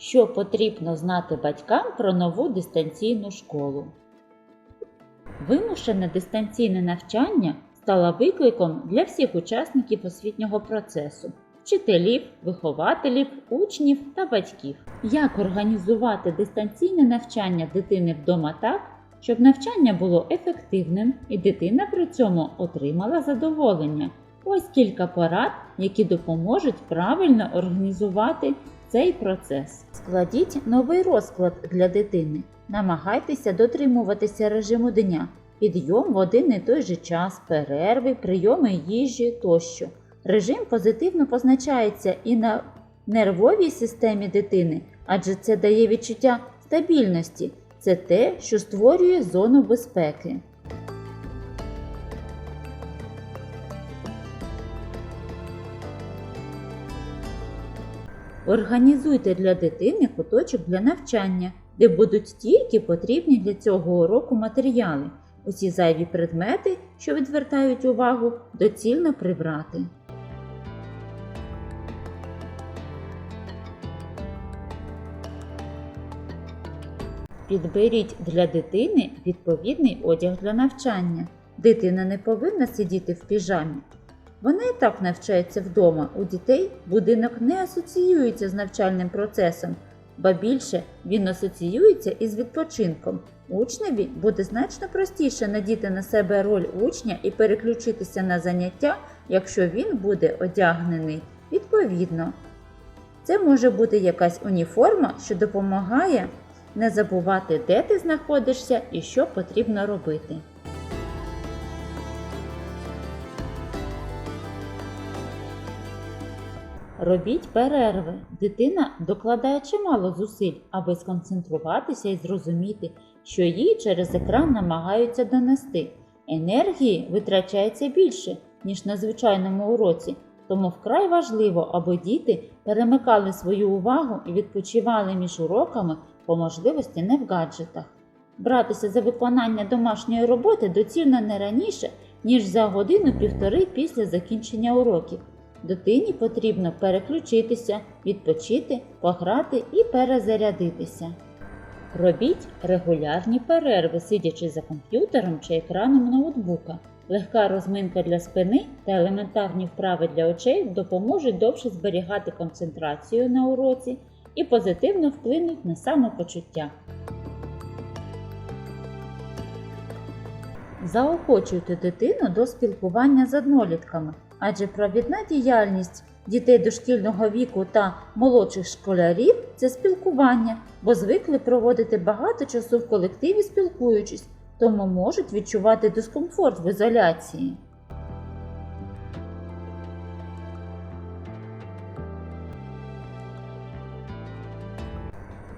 Що потрібно знати батькам про нову дистанційну школу? Вимушене дистанційне навчання стало викликом для всіх учасників освітнього процесу вчителів, вихователів, учнів та батьків. Як організувати дистанційне навчання дитини вдома так, щоб навчання було ефективним і дитина при цьому отримала задоволення? Ось кілька порад, які допоможуть правильно організувати цей процес. Складіть новий розклад для дитини. Намагайтеся дотримуватися режиму дня, підйом в один і той же час, перерви, прийоми їжі тощо. Режим позитивно позначається і на нервовій системі дитини, адже це дає відчуття стабільності. Це те, що створює зону безпеки. Організуйте для дитини куточок для навчання, де будуть тільки потрібні для цього уроку матеріали. Усі зайві предмети, що відвертають увагу, доцільно прибрати. Підберіть для дитини відповідний одяг для навчання. Дитина не повинна сидіти в піжамі. Вона і так навчається вдома. У дітей будинок не асоціюється з навчальним процесом, ба більше він асоціюється із відпочинком. Учневі буде значно простіше надіти на себе роль учня і переключитися на заняття, якщо він буде одягнений відповідно. Це може бути якась уніформа, що допомагає не забувати, де ти знаходишся і що потрібно робити. Робіть перерви. Дитина докладає чимало зусиль, аби сконцентруватися і зрозуміти, що їй через екран намагаються донести. Енергії витрачається більше, ніж на звичайному уроці, тому вкрай важливо, аби діти перемикали свою увагу і відпочивали між уроками по можливості не в гаджетах. Братися за виконання домашньої роботи доцільно не раніше, ніж за годину-півтори після закінчення уроків. Дитині потрібно переключитися, відпочити, пограти і перезарядитися. Робіть регулярні перерви, сидячи за комп'ютером чи екраном ноутбука. Легка розминка для спини та елементарні вправи для очей допоможуть довше зберігати концентрацію на уроці і позитивно вплинуть на самопочуття. Заохочуйте дитину до спілкування з однолітками, адже провідна діяльність дітей дошкільного віку та молодших школярів це спілкування, бо звикли проводити багато часу в колективі спілкуючись, тому можуть відчувати дискомфорт в ізоляції.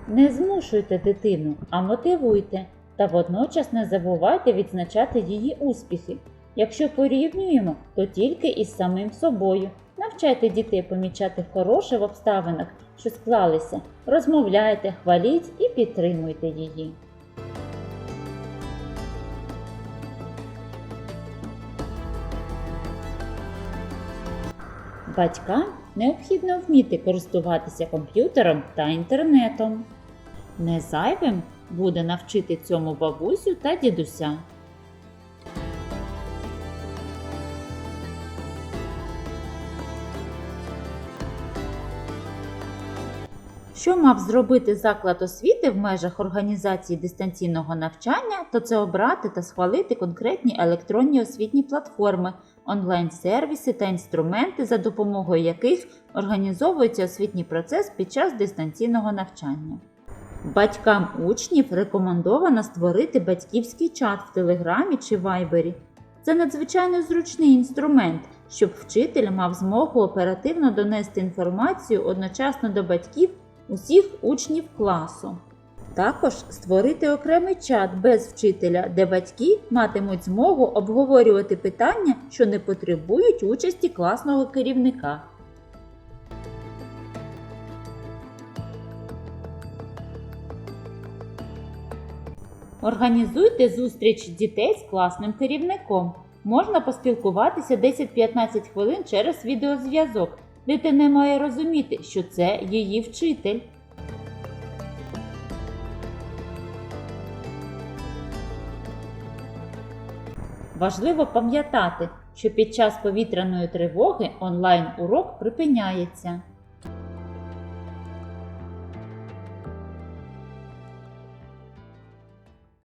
Не змушуйте дитину, а мотивуйте та водночас не забувайте відзначати її успіхи. Якщо порівнюємо, то тільки із самим собою. Навчайте дітей помічати хороше в обставинах, що склалися, розмовляйте, хваліть і підтримуйте її. Батькам необхідно вміти користуватися комп'ютером та інтернетом. Не зайвим буде навчити цьому бабусю та дідуся. Що мав зробити заклад освіти в межах організації дистанційного навчання, то це обрати та схвалити конкретні електронні освітні платформи, онлайн-сервіси та інструменти, за допомогою яких організовується освітній процес під час дистанційного навчання. Батькам учнів рекомендовано створити батьківський чат в Телеграмі чи Вайбері. Це надзвичайно зручний інструмент, щоб вчитель мав змогу оперативно донести інформацію одночасно до батьків усіх учнів класу. Також створити окремий чат без вчителя, де батьки матимуть змогу обговорювати питання, що не потребують участі класного керівника. Організуйте зустріч дітей з класним керівником. Можна поспілкуватися 10-15 хвилин через відеозв'язок. Дитина має розуміти, що це її вчитель. Важливо пам'ятати, що під час повітряної тривоги онлайн урок припиняється.